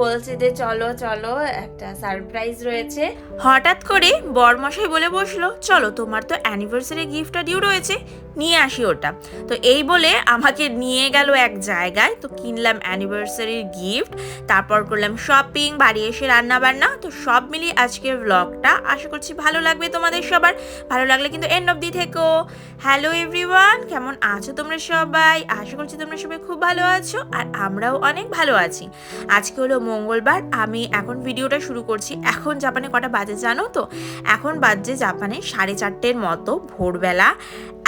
বলছে যে চলো চলো, একটা সারপ্রাইজ রয়েছে। হঠাৎ করে বরমশাই বলে বসল, চলো তোমার তো অ্যানিভার্সারি গিফটটা ডিউ রয়েছে নিয়ে আসি ওটা। তো এই বলে আমাকে নিয়ে গেল এক জায়গায়। তো কিনলাম অ্যানিভার্সারির গিফট তারপর করলাম শপিং বাড়ি এসে রান্না বান্না তো সব মিলিয়ে আজকের ব্লগটা আশা করছি ভালো লাগবে তোমাদের সবার। ভালো লাগলে কিন্তু এন্ড অব দি থেকো। হ্যালো এভরিওয়ান কেমন আছো তোমরা সবাই? আশা করছি তোমরা সবাই খুব ভালো আছো আর আমরাও অনেক ভালো আছি। আজকে হলো মঙ্গলবার, আমি এখন ভিডিওটা শুরু করছি। এখন জাপানে কটা বাজে জানো তো? এখন বাজছে জাপানে সাড়ে চারটের মতো ভোরবেলা।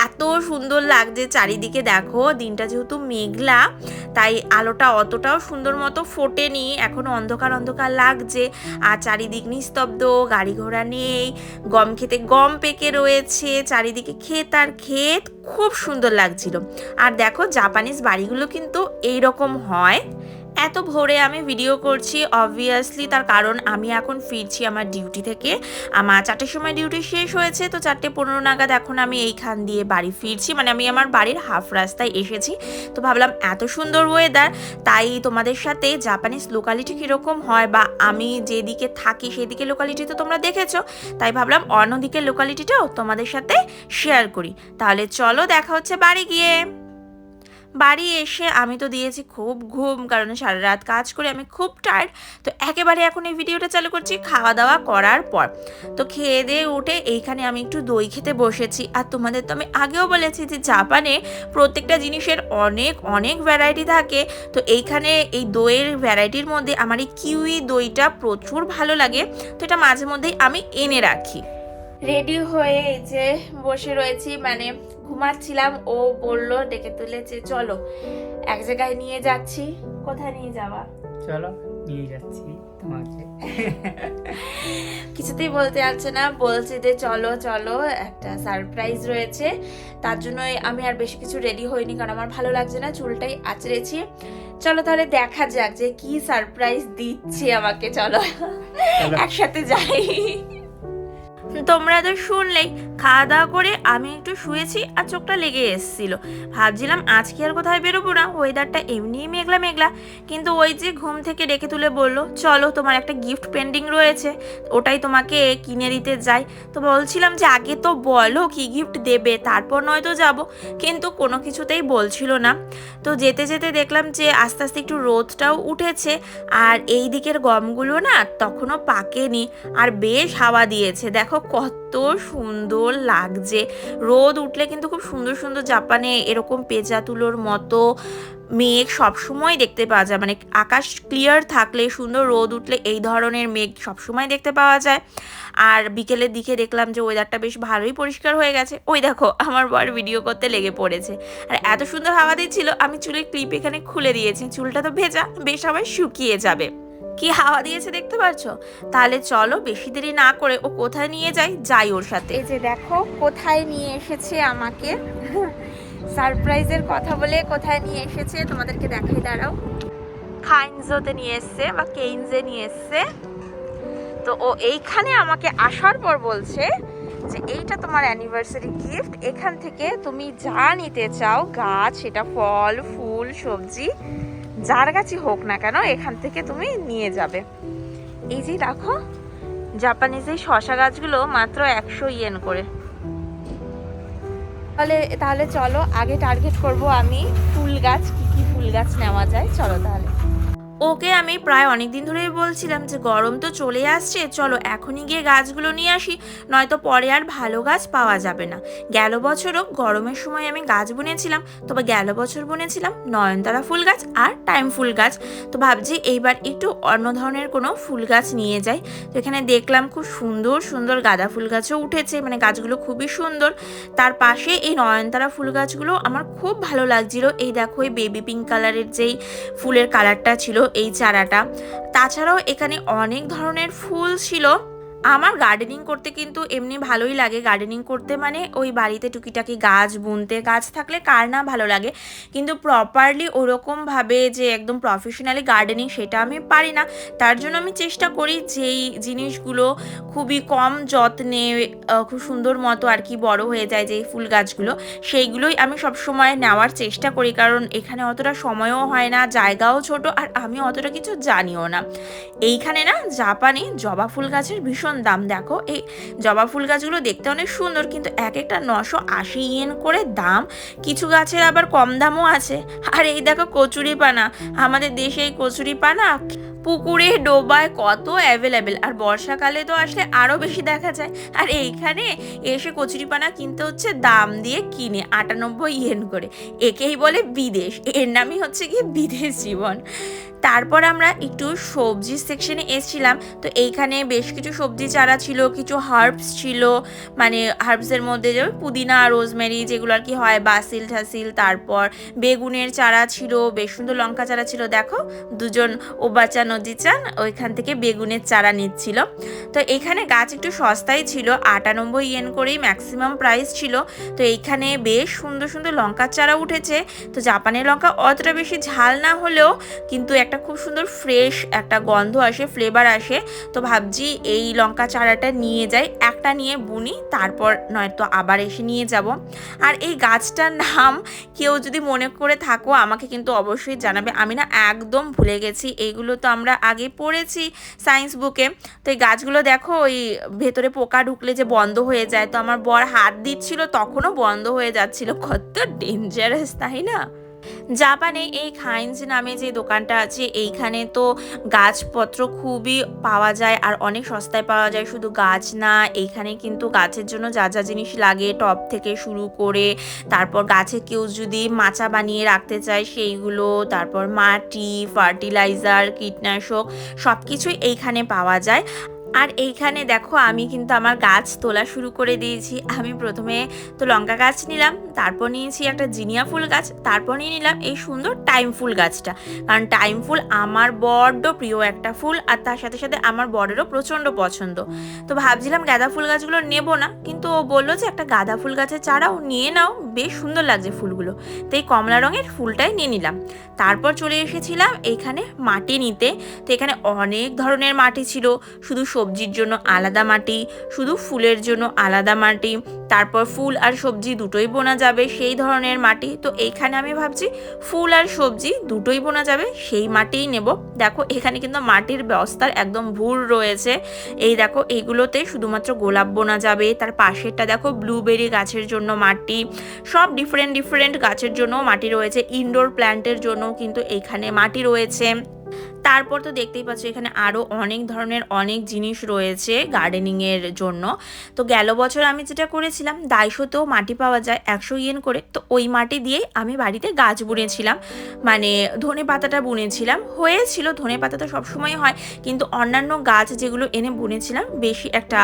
এত সুন্দর লাগছে চারিদিকে, দেখো, দিনটা যেহেতু মেঘলা, তাই আলোটা অতটাও সুন্দর মতো ফোটেনি, এখনও অন্ধকার অন্ধকার লাগছে, আর চারিদিক নিস্তব্ধ, গাড়ি ঘোড়া নেই, গম খেতে গম পেকে রয়েছে, চারিদিকে ক্ষেত আর ক্ষেত, খুব সুন্দর লাগছিল। আর দেখো, জাপানিজ বাড়িগুলো কিন্তু এইরকম হয় এত ভোরে আমি ভিডিও করছি অবভিয়াসলি তার কারণ আমি এখন ফিরছি আমার ডিউটি থেকে। আমার চারটের সময় ডিউটি শেষ হয়েছে, তো চারটে পনেরো নাগাদ এখন আমি এইখান দিয়ে বাড়ি ফিরছি। মানে আমি আমার বাড়ির হাফ রাস্তায় এসেছি। তো ভাবলাম এত সুন্দর ওয়েদার তাই তোমাদের সাথে জাপানিজ লোকালিটি কীরকম হয় বা আমি যেদিকে থাকি সেদিকে লোকালিটি তো তোমরা দেখেছ। তাই ভাবলাম অন্যদিকের লোকালিটিটাও তোমাদের সাথে শেয়ার করি। তাহলে চলো দেখা হচ্ছে বাড়ি গিয়ে। বাড়ি এসে আমি তো দিয়েছি খুব ঘুম, কারণ সারা রাত কাজ করে আমি খুব টায়ার্ড তো একেবারে এখন এই ভিডিওটা চালু করছি খাওয়া দাওয়া করার পর। তো খেয়ে দিয়ে উঠে এইখানে আমি একটু দই খেতে বসেছি। আর তোমাদের তো আমি আগেও বলেছি যে জাপানে প্রত্যেকটা জিনিসের অনেক অনেক ভ্যারাইটি থাকে। তো এইখানে এই দইয়ের ভ্যারাইটির মধ্যে আমার এই কিউই দইটা প্রচুর ভালো লাগে। তো এটা মাঝে মধ্যেই আমি এনে রাখি। রেডি হয়ে এই যে বসে রয়েছি মানে ঘুমাচ্ছিলাম ও বলল ডেকে তুলেছে চলো এক জায়গায় নিয়ে যাচ্ছি। কোথায় নিয়ে যাওয়া? চলো নিয়ে যাচ্ছি তোমাকে। কিছুতেই বলতে যাচ্ছে না বলছে যে চলো চলো একটা সারপ্রাইজ রয়েছে। তার জন্য আমি আর বেশি কিছু রেডি হইনি কারণ আমার ভালো লাগছে না চুলটাই আঁচড়েছি। চলো তাহলে দেখা যাক যে কি সারপ্রাইজ দিচ্ছে আমাকে চলো। একসাথে যাই। তোমরা তো শুনলেই। খাওয়া দাওয়া করে আমি একটু শুয়েছি আর চোখটা লেগে এসেছিল। ভাবছিলাম আজকে আর কোথায় বেরোবো না ওয়েদারটা এমনিই মেঘলা মেঘলা। কিন্তু ওই যে ঘুম থেকে ডেকে তুলে বলল, চলো, তোমার একটা গিফট পেন্ডিং রয়েছে, ওটাই তোমাকে কিনে দিতে যাই। তো বলছিলাম যে, আগে তো বলো কি গিফট দেবে, তারপর নয়তো যাব। কিন্তু কোনো কিছুতেই বলছিল না। তো যেতে যেতে দেখলাম যে, আস্তে আস্তে একটু রোদটাও উঠেছে আর এই দিকের গমগুলো না তখনও পাকেনি। আর বেশ হাওয়া দিয়েছে। দেখো কত সুন্দর লাগছে। রোদ উঠলে কিন্তু খুব সুন্দর সুন্দর জাপানে এরকম পেঁচা তুলোর মতো মেঘ সবসময় দেখতে পাওয়া যায়। মানে আকাশ ক্লিয়ার থাকলে, সুন্দর রোদ উঠলে এই ধরনের মেঘ সবসময় দেখতে পাওয়া যায়। আর বিকেলের দিকে দেখলাম যে ওয়েদারটা বেশ ভালোই পরিষ্কার হয়ে গেছে। ওই দেখো, আমার বর ভিডিও করতে লেগে পড়েছে। আর এত সুন্দর হাওয়া দিচ্ছিল, আমি চুলের ক্লিপ এখানে খুলে দিয়েছি। চুলটা তো ভেজা, বেশ আবার শুকিয়ে যাবে। কি হাওয়া দিয়েছে দেখতে পারছ? তাহলে চলো বেশি দেরি না করে ও কোথায় নিয়ে যাই? যাই ওর সাথে। এই যে দেখো, কোথায় নিয়ে এসেছে আমাকে? সারপ্রাইজের কথা বলে কোথায় নিয়ে এসেছে? তোমাদেরকে দেখাই, দাঁড়াও। খাইনজোতে নিয়ে এসছে বা কেইনজে নিয়ে এসছে। তো ও এইখানে আমাকে আসার পর বলছে যে এইটা তোমার অ্যানিভার্সারি গিফট এখান থেকে তুমি যা নিতে চাও, গাছ, সেটা ফল, ফুল, সবজি, যার গাছই হোক না কেন, এখান থেকে তুমি নিয়ে যাবে। এই যে দেখো জাপানিজ এই শশা গাছগুলো মাত্র একশো ইয়েন করে। তাহলে তাহলে চলো, আগে টার্গেট করব আমি ফুল গাছ, কি কি ফুল গাছ নেওয়া যায়। চলো তাহলে। ওকে আমি প্রায় অনেক দিন ধরেই বলছিলাম যে, গরম তো চলে আসছে, চলো এখনই গিয়ে গাছগুলো নিয়ে আসি, নয়তো পরে আর ভালো গাছ পাওয়া যাবে না। গেল বছরও গরমের সময় আমি গাছ বুনেছিলাম, তবে গেল বছর বুনেছিলাম নয়নতারা ফুল গাছ আর টাইম ফুল গাছ। তো ভাবছি এইবার একটু অন্য ধরনের কোনো ফুল গাছ নিয়ে যাই তো এখানে দেখলাম খুব সুন্দর সুন্দর গাঁদা ফুল গাছও উঠেছে মানে গাছগুলো খুবই সুন্দর। তার পাশে এই নয়নতারা ফুল গাছগুলো আমার খুব ভালো লাগছিল। এই দেখো, এই বেবি পিঙ্ক কালারের যেই ফুলের কালারটা ছিল এই চারাটা। তাছাড়াও এখানে অনেক ধরনের ফুল ছিল। আমার গার্ডেনিং করতে কিন্তু এমনি ভালোই লাগে। গার্ডেনিং করতে মানে ওই বাড়িতে টুকিটাকি গাছ, বুনতে গাছ থাকলে কার না ভালো লাগে। কিন্তু প্রপারলি ওরকমভাবে যে একদম প্রফেশনালি গার্ডেনিং সেটা আমি পারি না। তার জন্য আমি চেষ্টা করি যেই জিনিসগুলো খুবই কম যত্নে খুব সুন্দর মতো আর কি বড় হয়ে যায় যেই ফুল গাছগুলো, সেইগুলোই আমি সবসময় নেওয়ার চেষ্টা করি। কারণ এখানে অতটা সময়ও হয় না, জায়গাও ছোট, আর আমি অতটা কিছু জানিও না। এইখানে না, জাপানে জবা ফুল গাছের ভীষণ দাম দেখো। এই জবা ফুল গাছগুলো দেখতে অনেক সুন্দর, কিন্তু এক একটা নশো আশি ইয়েন করে দাম। কিছু গাছের আবার কম দামও আছে। আর এই দেখো কচুরি পানা। আমাদের দেশে এই কচুরি পানা পুকুরে, ডোবায় কত অ্যাভেলেবেল আর বর্ষাকালে তো আসলে আরও বেশি দেখা যায়। আর এইখানে এসে কচুরিপানা কিনতে হচ্ছে দাম দিয়ে কিনে, আটানব্বই ইয়েন করে। একেই বলে বিদেশ। এর নামই হচ্ছে কি বিদেশ জীবন। তারপর আমরা একটু সবজি সেকশনে এসেছিলাম। তো এইখানে বেশ কিছু সবজি চারা ছিল, কিছু হার্বস ছিল মানে হার্বসের মধ্যে যে পুদিনা রোজমেরি যেগুলো আর কি হয় বাসিল ঠাসিল তারপর বেগুনের চারা ছিল, বেশ সুন্দর লঙ্কা চারা ছিল। দেখো, দুজন ও বাচ্চা নদী চান, ওইখান থেকে বেগুনের চারা নিচ্ছিল। তো এখানে গাছ একটু সস্তাই ছিল, আটানব্বই ইয়েন করেই ম্যাক্সিমাম প্রাইস ছিল। তো এইখানে বেশ সুন্দর সুন্দর লঙ্কার চারা উঠেছে। তো জাপানের লঙ্কা অতটা বেশি ঝাল না হলেও কিন্তু একটা খুব সুন্দর ফ্রেশ একটা গন্ধ আসে ফ্লেভার আসে। তো ভাবছি এই লঙ্কা চারাটা নিয়ে যাই। একটা নিয়ে বুনি, তারপর নয়তো আবার এসে নিয়ে যাব। আর এই গাছটার নাম কেউ যদি মনে করে থাকো, আমাকে কিন্তু অবশ্যই জানাবে। আমি না একদম ভুলে গেছি এইগুলো তো আমরা আগে পড়েছি সায়েন্স বুকে তো এই গাছগুলো দেখো, ওই ভেতরে পোকা ঢুকলে যে বন্ধ হয়ে যায়। তো আমার বর হাত দিচ্ছিল, তখনও বন্ধ হয়ে যাচ্ছিল। কত ডেঞ্জারাস তাই না? জাপানে এই খাইন্স নামে যে দোকানটা আছে, এইখানে তো গাছপত্র খুবই পাওয়া যায় আর অনেক সস্তায় পাওয়া যায়। শুধু গাছ না, এইখানে কিন্তু গাছের জন্য যা যা জিনিস লাগে, টব থেকে শুরু করে, তারপর গাছে কেউ যদি মাচা বানিয়ে রাখতে চায়, সেইগুলো, তারপর মাটি, ফার্টিলাইজার, কীটনাশক সব কিছুই এইখানে পাওয়া যায়। আর এইখানে দেখো আমি কিন্তু আমার গাছ তোলা শুরু করে দিয়েছি। আমি প্রথমে তো লঙ্কা গাছ নিলাম, তারপর নিয়েছি একটা জিনিয়া ফুল গাছ, তারপর নিয়ে নিলাম এই সুন্দর টাইম ফুল গাছটা। কারণ টাইম ফুল আমার বড্ড প্রিয় একটা ফুল আর তার সাথে সাথে আমার বরেরও প্রচণ্ড পছন্দ। তো ভাবছিলাম গাঁদা ফুল গাছগুলো নেব না, কিন্তু ও বলল যে একটা গাঁদা ফুল গাছের চারাও নিয়ে নাও, বেশ সুন্দর লাগছে ফুলগুলো। তো এই কমলা রঙের ফুলটাই নিয়ে নিলাম। তারপর চলে এসেছিলাম এখানে মাটি নিতে। তো এখানে অনেক ধরনের মাটি ছিল, শুধু সবজির জন্য আলাদা মাটি, শুধু ফুলের জন্য আলাদা মাটি, তারপর ফুল আর সবজি দুটোই বোনা যাবে সেই ধরনের মাটি। তো এইখানে আমি ভাবছি ফুল আর সবজি দুটোই বোনা যাবে, সেই মাটিই নেব। দেখো, এখানে কিন্তু মাটির ব্যবস্থার একদম ভুল রয়েছে। এই দেখো, এইগুলোতে শুধুমাত্র গোলাপ বোনা যাবে, তার পাশেরটা দেখো ব্লুবেরি গাছের জন্য মাটি, সব ডিফারেন্ট ডিফারেন্ট গাছের জন্য মাটি রয়েছে। ইনডোর প্ল্যান্টের জন্য কিন্তু এখানে মাটি রয়েছে। তারপর তো দেখতেই পাচ্ছ, এখানে আরও অনেক ধরনের অনেক জিনিস রয়েছে গার্ডেনিংয়ের জন্য। তো গেল বছর আমি যেটা করেছিলাম দাইশোতেও মাটি পাওয়া যায় একশো ইয়েন করে। তো ওই মাটি দিয়েই আমি বাড়িতে গাছ বুনেছিলাম। মানে ধনে পাতাটা বুনেছিলাম। হয়েছিল, ধনে পাতা তো সবসময় হয়, কিন্তু অন্যান্য গাছ যেগুলো এনে বুনেছিলাম, বেশি একটা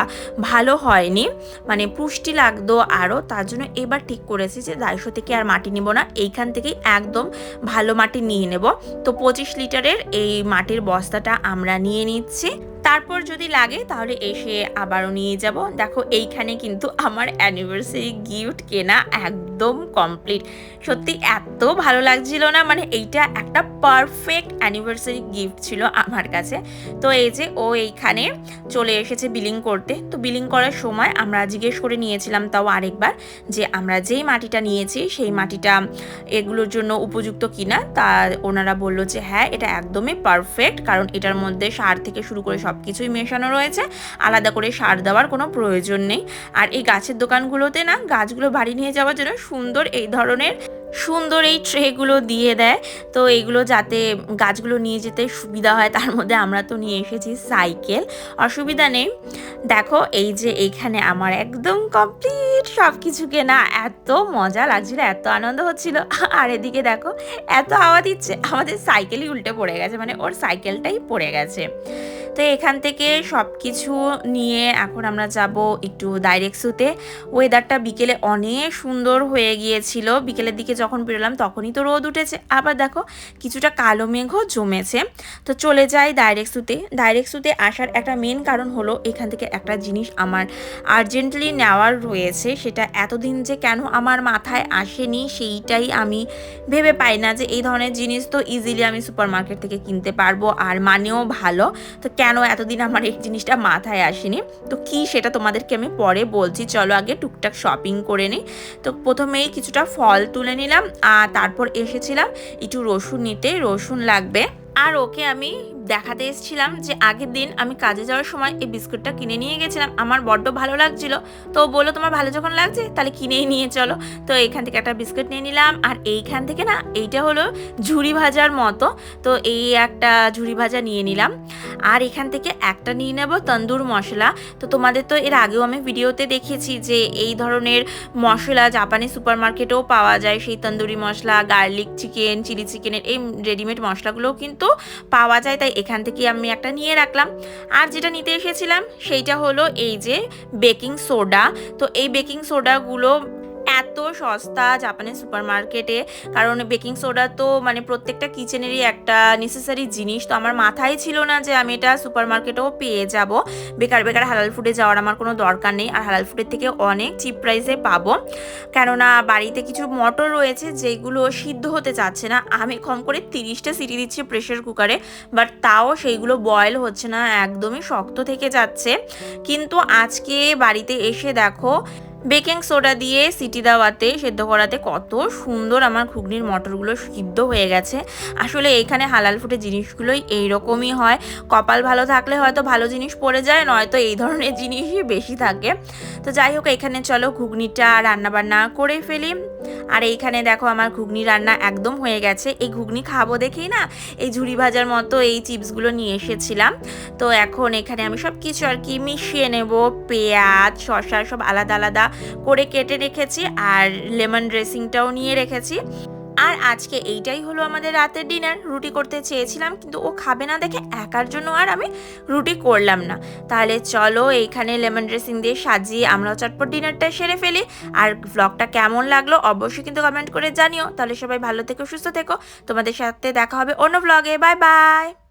ভালো হয়নি। মানে পুষ্টি লাগতো আরও তার জন্য এবার ঠিক করেছি যে দাইশো থেকে আর মাটি নেব না, এইখান থেকেই একদম ভালো মাটি নিয়ে নেব। তো পঁচিশ লিটারের এই মাটির বস্তাটা আমরা নিয়ে নিচ্ছি। তারপর যদি লাগে, তাহলে এসে আবারও নিয়ে যাব। দেখো, এইখানে কিন্তু আমার অ্যানিভার্সারি গিফট কেনা একদম কমপ্লিট সত্যি এত ভালো লাগছিল না মানে এইটা একটা পারফেক্ট অ্যানিভার্সারি গিফট ছিল আমার কাছে। তো এই যে ও এইখানে চলে এসেছে বিলিং করতে। তো বিলিং করার সময় আমরা জিজ্ঞেস করে নিয়েছিলাম তাও আরেকবার যে আমরা যেই মাটিটা নিয়েছি, সেই মাটিটা এগুলোর জন্য উপযুক্ত কিনা। তা ওনারা বলল যে হ্যাঁ এটা একদমই পারফেক্ট কারণ এটার মধ্যে সার থেকে শুরু করে সব কিছুই মেশানো রয়েছে। আলাদা করে সার দেওয়ার কোনো প্রয়োজন নেই। আর এই গাছের দোকানগুলোতে না গাছগুলো বাড়ি নিয়ে যাওয়ার জন্য সুন্দর এই ধরনের, সুন্দর এই ট্রেগুলো দিয়ে দেয়। তো এগুলো যাতে গাছগুলো নিয়ে যেতে সুবিধা হয়, তার মধ্যে আমরা তো নিয়ে এসেছি সাইকেল অসুবিধা নেই। দেখো এই যে এইখানে আমার একদম কমপ্লিট সব কিছু কেনা। এত মজা লাগছিল, এত আনন্দ হচ্ছিল। আর এদিকে দেখো, এত হাওয়া দিচ্ছে। আমাদের সাইকেলই উল্টে পড়ে গেছে মানে ওর সাইকেলটাই পড়ে গেছে। তো এখান থেকে সব কিছু নিয়ে এখন আমরা যাব একটু ডাইরেক্ট ডাইরেক্সুতে ওয়েদারটা বিকেলে অনেক সুন্দর হয়ে গিয়েছিল। বিকেলের দিকে যখন বেরোলাম তখনই তো রোদ উঠেছে। আবার দেখো কিছুটা কালো মেঘও জমেছে। তো চলে যাই ডাইরেক্সুতে ডাইরেক্সুতে আসার একটা মেন কারণ হলো এখান থেকে একটা জিনিস আমার আর্জেন্টলি নেওয়ার রয়েছে। সেটা এতদিন যে কেন আমার মাথায় আসেনি সেইটাই আমি ভেবে পাই না যে এই ধরনের জিনিস তো ইজিলি আমি সুপার মার্কেট থেকে কিনতে পারব। আর মানেও ভালো। তো কেন এতদিন আমার এই জিনিসটা মাথায় আসেনি? তো কি সেটা তোমাদেরকে আমি পরে বলছি। চলো আগে টুকটাক শপিং করে নিই। তো প্রথমেই কিছুটা ফল তুলে নিলাম, আর তারপর এসেছিলাম একটু রসুন নিতে। রসুন লাগবে আর ওকে আমি দেখাতে এসেছিলাম যে আগের দিন আমি কাজে যাওয়ার সময় এই বিস্কুটটা কিনে নিয়ে গেছিলাম। আমার বড্ড ভালো লাগছিল। তো বলল, তোমার ভালো যখন লাগছে, তাহলে কিনেই নিয়ে চলো। তো এইখান থেকে একটা বিস্কুট নিয়ে নিলাম। আর এইখান থেকে না, এইটা হলো ঝুড়ি ভাজার মতো। তো এই একটা ঝুড়ি ভাজা নিয়ে নিলাম। আর এখান থেকে একটা নিয়ে নেব তন্দুর মশলা। তো তোমাদের তো এর আগেও আমি ভিডিওতে দেখেছি যে এই ধরনের মশলা জাপানি সুপার মার্কেটেও পাওয়া যায়। সেই tandoori masala, garlic chicken, chilli চিকেনের এই রেডিমেড মশলাগুলোও কিন্তু পাওয়া যায়, তাই এখান থেকে আমি একটা নিয়ে রাখলাম। আর যেটা নিতে এসেছিলাম, সেইটা হলো এই যে বেকিং সোডা। তো এই বেকিং সোডাগুলো এত সস্তা জাপানের সুপার মার্কেটে কারণ বেকিং সোডা তো মানে প্রত্যেকটা কিচেনেরই একটা নেসেসারি জিনিস। তো আমার মাথায় ছিল না যে আমি এটা সুপার মার্কেটেও পেয়ে যাব। বেকার বেকার হালাল ফুডে যাওয়ার আমার কোনো দরকার নেই। আর হালাল ফুডের থেকে অনেক চিপ প্রাইসে পাবো। কেননা বাড়িতে কিছু মটর রয়েছে যেগুলো সিদ্ধ হতে চাচ্ছে না। আমি কম করে তিরিশটা সিটি দিচ্ছি প্রেশার কুকারে বাট তাও সেইগুলো বয়েল হচ্ছে না, একদমই শক্ত থেকে যাচ্ছে। কিন্তু আজকে বাড়িতে এসে দেখো বেকিং সোডা দিয়ে সিটি দেওয়াতে, সেদ্ধ করাতে কত সুন্দর আমার ঘুগনির মটরগুলো সিদ্ধ হয়ে গেছে। আসলে এইখানে হালাল ফুটে জিনিসগুলোই এইরকমই হয়। কপাল ভালো থাকলে হয়তো ভালো জিনিস পড়ে যায়, নয়তো এই ধরনের জিনিসই বেশি থাকে। তো যাই হোক, এখানে চলো ঘুগনিটা রান্নাবান্না করে ফেলি। আর এইখানে দেখো আমার ঘুগনি রান্না একদম হয়ে গেছে। এই ঘুগনি খাব দেখেই না এই ঝুড়ি ভাজার মতো এই চিপসগুলো নিয়ে এসেছিলাম। তো এখন এখানে আমি সব কিছু আর কি মিশিয়ে নেব। পেঁয়াজ শশা সব আলাদা আলাদা করে কেটে রেখেছি আর লেমন ড্রেসিংটাও নিয়ে রেখেছি। আর আজকে এইটাই হলো আমাদের রাতের ডিনার রুটি করতে চেয়েছিলাম, কিন্তু ও খাবে না দেখে একার জন্য আর আমি রুটি করলাম না। তাহলে চলো এইখানে লেমন ড্রেসিং দিয়ে সাজিয়ে আমরাও চটপট ডিনারটা সেরে ফেলি। আর ব্লগটা কেমন লাগল অবশ্যই কিন্তু কমেন্ট করে জানিও। তাহলে সবাই ভালো থেকো, সুস্থ থেকো। তোমাদের সাথে দেখা হবে অন্য ব্লগে বাই বাই